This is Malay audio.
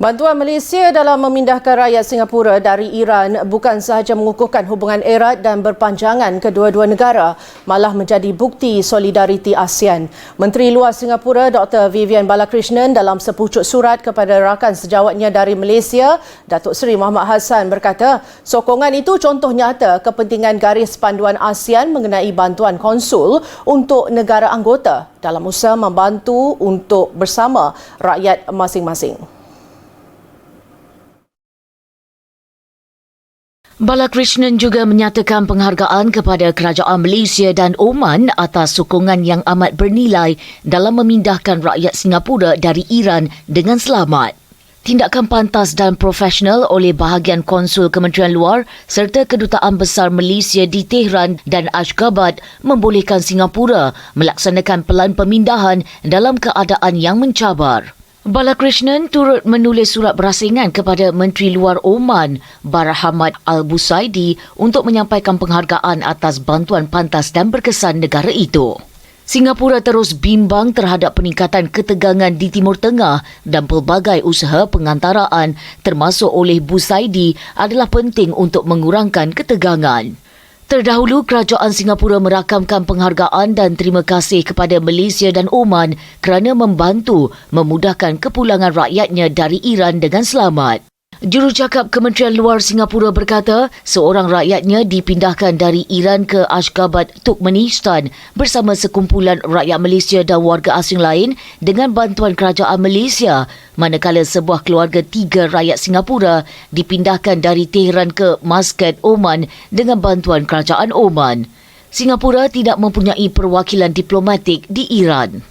Bantuan Malaysia dalam memindahkan rakyat Singapura dari Iran bukan sahaja mengukuhkan hubungan erat dan berpanjangan kedua-dua negara, malah menjadi bukti solidariti ASEAN. Menteri Luar Singapura Dr. Vivian Balakrishnan dalam sepucuk surat kepada rakan sejawatnya dari Malaysia, Datuk Seri Muhammad Hassan berkata, sokongan itu contoh nyata kepentingan garis panduan ASEAN mengenai bantuan konsul untuk negara anggota dalam usaha membantu untuk bersama rakyat masing-masing. Balakrishnan juga menyatakan penghargaan kepada kerajaan Malaysia dan Oman atas sokongan yang amat bernilai dalam memindahkan rakyat Singapura dari Iran dengan selamat. Tindakan pantas dan profesional oleh bahagian konsul Kementerian Luar serta Kedutaan Besar Malaysia di Tehran dan Ashgabat membolehkan Singapura melaksanakan pelan pemindahan dalam keadaan yang mencabar. Balakrishnan turut menulis surat berasingan kepada Menteri Luar Oman, Barhamad Al-Busaidi untuk menyampaikan penghargaan atas bantuan pantas dan berkesan negara itu. Singapura terus bimbang terhadap peningkatan ketegangan di Timur Tengah dan pelbagai usaha pengantaraan termasuk oleh Busaidi adalah penting untuk mengurangkan ketegangan. Terdahulu, Kerajaan Singapura merakamkan penghargaan dan terima kasih kepada Malaysia dan Oman kerana membantu memudahkan kepulangan rakyatnya dari Iran dengan selamat. Jurucakap Kementerian Luar Singapura berkata, seorang rakyatnya dipindahkan dari Iran ke Ashgabat, Turkmenistan bersama sekumpulan rakyat Malaysia dan warga asing lain dengan bantuan kerajaan Malaysia, manakala sebuah keluarga tiga rakyat Singapura dipindahkan dari Tehran ke Muscat, Oman dengan bantuan kerajaan Oman. Singapura tidak mempunyai perwakilan diplomatik di Iran.